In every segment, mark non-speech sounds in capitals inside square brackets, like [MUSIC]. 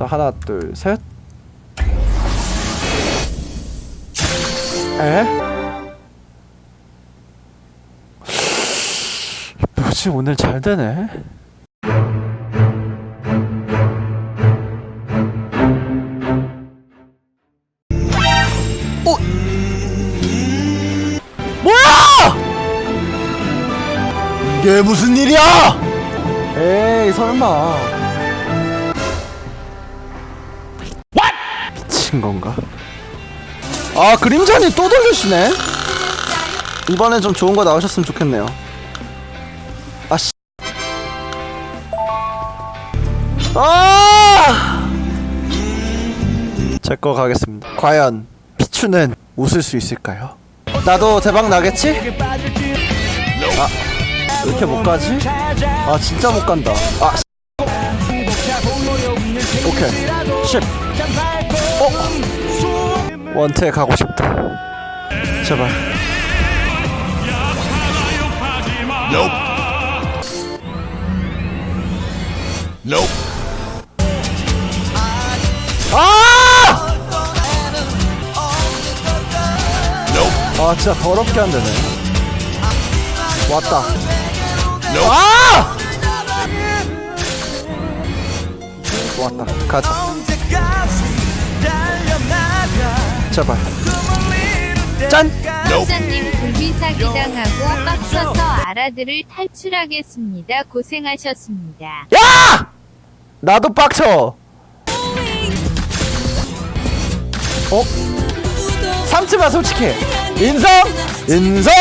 자 하나 둘 셋 에? 뭐지 오늘 잘 되네 어? 뭐야! 이게 무슨 일이야? 에이 설마 친 건가? 아 그림자님 또 돌리시네? 이번엔 좀 좋은 거 나오셨으면 좋겠네요 아씨 아! 제 거 가겠습니다 과연 피추는 웃을 수 있을까요? 나도 대박 나겠지? 아 이렇게 못 가지? 아 진짜 못 간다. 아 씨. 오케이 10. 어? 원태에 가고 싶다. 제발. Nope. Nope. 아! Nope. 아 진짜 더럽게 안 되네. 왔다. Nope. 아! 왔다. 가자. 제발. 짠! 박사님 굴비사기 당하고 빡쳐서 아라들을 탈출하겠습니다. 고생하셨습니다. 야! 나도 빡쳐. 어? 삼치가 솔직해. 인성! 인성!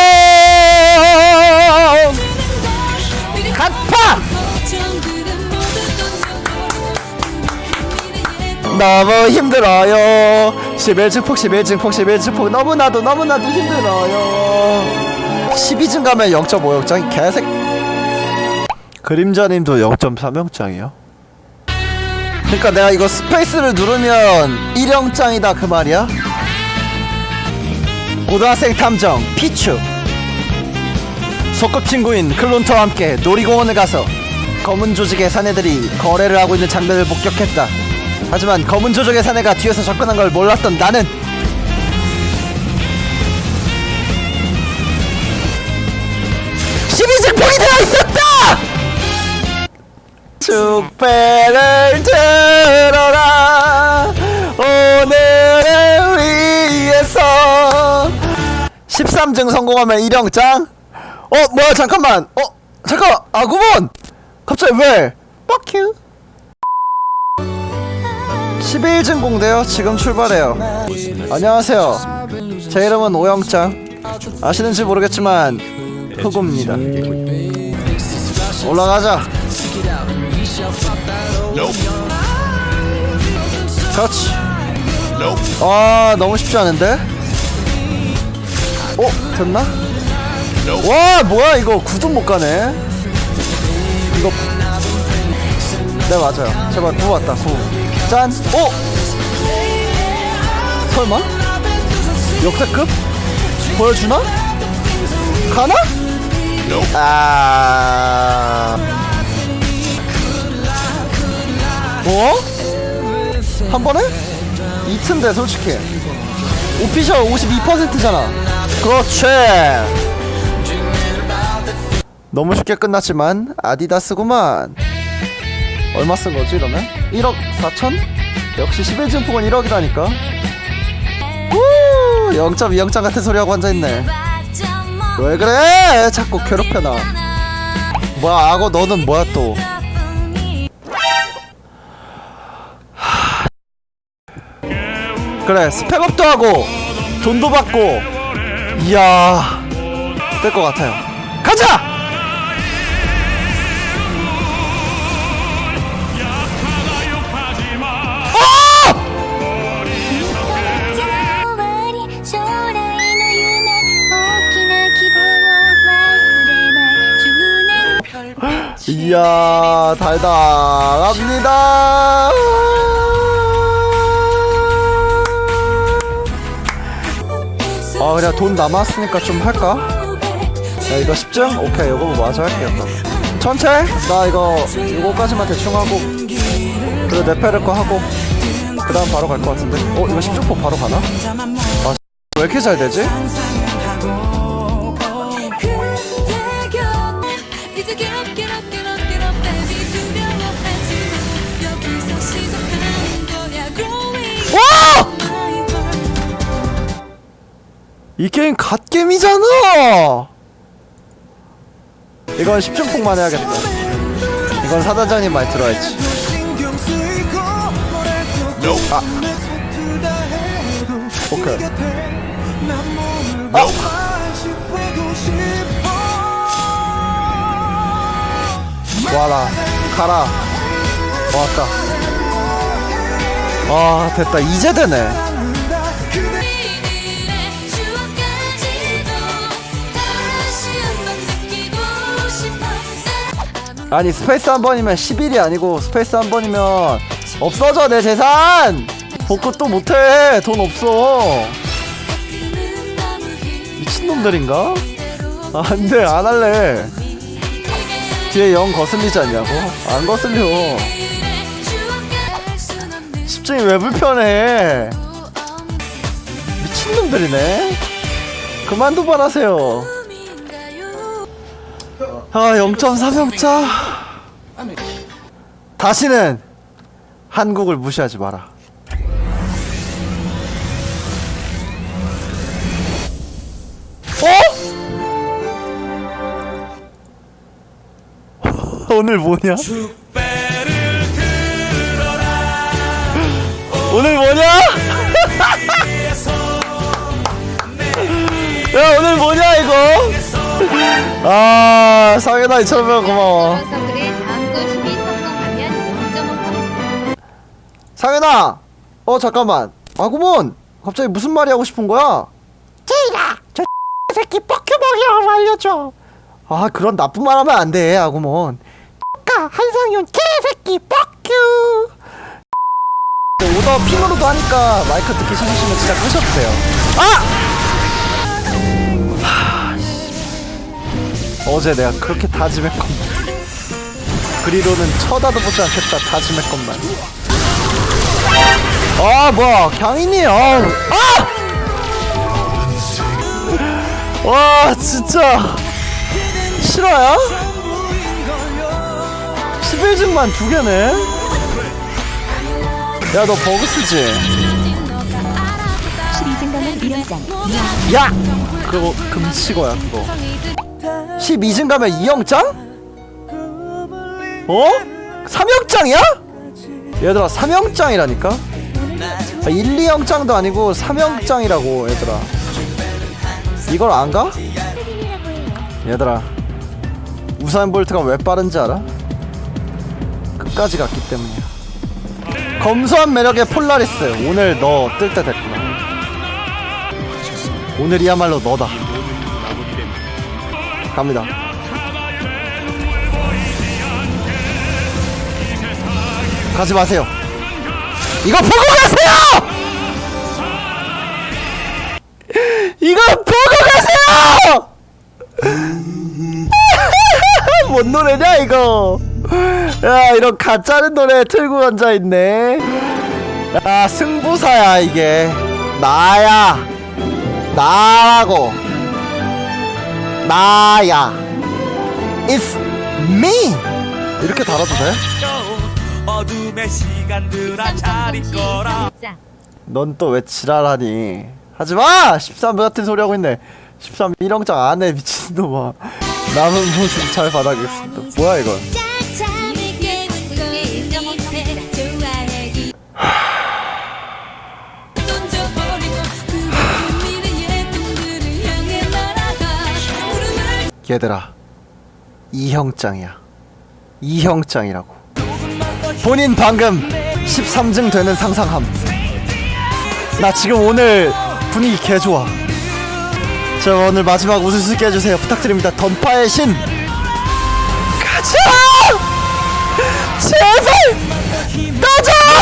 갓파! 너무 힘들어요. 11층 폭, 11층 폭, 11층 폭. 너무나도, 너무나도 힘들어요. 12층 가면 0.5영장 개색. 그림자님도 0.3영장이요? 그러니까 내가 이거 스페이스를 누르면 1영장이다 그 말이야? 고등학생 탐정 피추 소꿉 친구인 클론터와 함께 놀이공원을 가서 검은 조직의 사내들이 거래를 하고 있는 장면을 목격했다 하지만 검은 조직의 사내가 뒤에서 접근한 걸 몰랐던 나는 십이직폭이 되어 있었다! 축배를 들어라! 오늘을 위해서! 13등 성공하면 1영장? 어 뭐야 잠깐만! 어 잠깐 아구몬! 갑자기 왜? you 11등 공대요. 지금 출발해요. 안녕하세요. 제 이름은 오영장. 아시는지 모르겠지만 흑우입니다. 올라가자. Nope. 아 너무 쉽지 않은데? 어? 됐나? 와 뭐야? 이거 구도 못 가네. 이거. 네 맞아요. 제발 구 왔다 구 짠 어? 설마? 역대급? 보여주나? 가나? 아... 뭐? 한 번에? 이튼데 솔직히 오피셜 52%잖아 그렇지 너무 쉽게 끝났지만 아디다스구만 얼마 쓴 거지 이러면? 1억 4천? 역시 11증폭은 1억이라니까. 우 0.2영장 같은 소리하고 앉아있네. 왜 그래? 자꾸 괴롭혀놔. 뭐야 악어 너는 뭐야 또? 그래 스펙업도 하고 돈도 받고 이야 될 것 같아요. 가자 이야 달달합니다 아 그냥 돈 남았으니까 좀 할까? 야 이거 10점? 오케이 이거 마저 할게요 천체? 나 이거 이거까지만 대충 하고 그리고 네페르 거 하고 그 다음 바로 갈 것 같은데 어 이거 10중폭 바로 가나? 아 왜 이렇게 잘 되지? 이 게임 갓겜이잖아! 이건 10중폭만 해야겠다. 이건 사단장님 말 들어야지. 아. 오케이. 와라. 가라. 왔다. 아 됐다. 이제 되네 아니 스페이스 한 번이면 10일이 아니고 스페이스 한 번이면 없어져 내 재산! 복구 또 못해. 돈 없어. 미친놈들인가? 아, 안돼 안 할래. 뒤에 영 거슬리지 않냐고? 안 거슬려. 집중이 왜 불편해? 미친놈들이네. 그만두만 하세요 아 0.3형차 다시는 한국을 무시하지 마라 어? [LAUGHS] 오늘 뭐냐? [LAUGHS] 오늘 뭐냐? [LAUGHS] 야 오늘 뭐냐 이거? 아 상현아 2,000원 고마워. 그래서 그래 다음 거 수비 성공하면 0.5 상현아! 어 잠깐만. 아구몬! 갑자기 무슨 말이 하고 싶은 거야? 제이라! 저 [LAUGHS] 새끼 뻑큐먹이라고 알려줘. 아 그런 나쁜 말 하면 안 돼 아구몬. 까 한상현 개새끼 뻑큐 오더 핑으로도 하니까 마이크 듣기 싫으시면 진짜 끄셔도 돼요. 아! 어제 내가 그렇게 다짐했건만 그리로는 쳐다도 보지 않겠다 다짐했건만 아 뭐야 강인이 아! 아! 와 진짜 실화야? 11증만 두 개네? 야 너 버그 쓰지? 12증가면 1연장 야! 그거 금치거야 그거 12증 가면 2영장? 어? 3영장이야? 얘들아 3영장이라니까? 아, 1, 2영장도 아니고 3영장이라고 얘들아 이걸 안 가? 얘들아 우사인 볼트가 왜 빠른지 알아? 끝까지 갔기 때문이야 검소한 매력의 폴라리스 오늘 너 뜰 때 됐구나 오늘이야말로 너다 갑니다. 가지 마세요. 이거 보고 가세요! 이거 보고 가세요! [LAUGHS] 뭔 노래냐 이거? 야 이런 가짜는 노래 틀고 앉아 있네. 야 승부사야 이게. 나야. 나라고 나야. It's me. 이렇게 달아도 돼? 어둠의 시간들아 잘 있거라. 진짜 넌또 왜 지랄하니? 하지마! 13 같은 소리 하고 있네. 13 1영장 안해 미친놈아. 남은 모습 잘 받아겠습니다. 뭐야 이건 얘들아 이형장이야. 이형장이라고. 본인 방금 13증 되는 상상함. 나 지금 오늘 분위기 개 좋아. 자 오늘 마지막 웃을 수 있게 해주세요. 부탁드립니다. 던파의 신! 가자! 제발! 가자